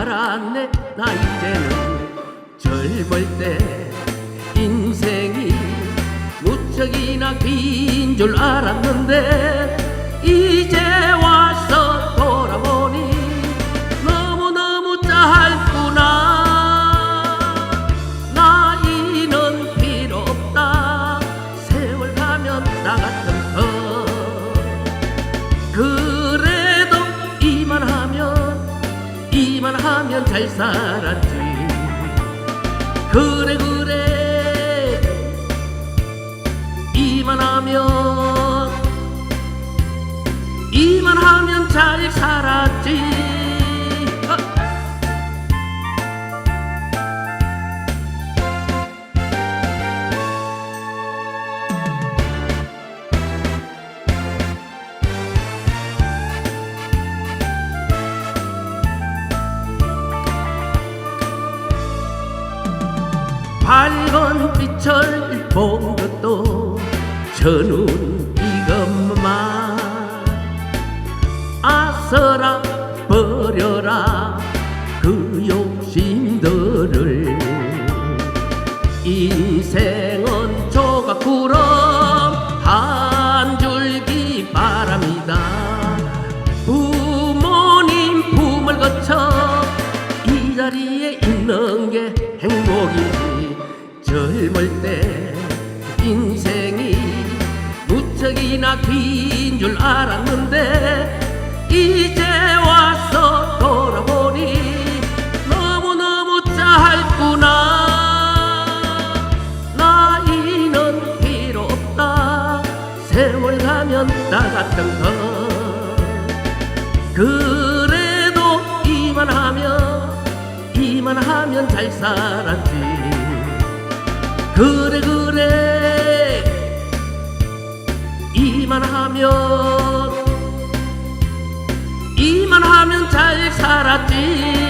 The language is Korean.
알았네. 나 이제는 젊을 때 인생이 무척이나 긴 줄 알았는데 이 잘 살았지. 그래 그래. 이만하면 이만하면 잘 살았지 밝은 빛을 본 것도 저눈 이것만 아서라 버려라 그 욕심들을. 인생은 조각구름 한 줄기 바람이다. 부모님 품을 거쳐 이 자리에 있는 게 행복이지 젊을 때 인생이 무척이나 긴 줄 알았는데 이제 와서 돌아보니 너무너무 짧구나. 나이는 필요 없다. 세월 가면 나 같은 거. 그래도 이만하면 이만하면 잘 살았지 이만하면 이만 하면 잘 살았지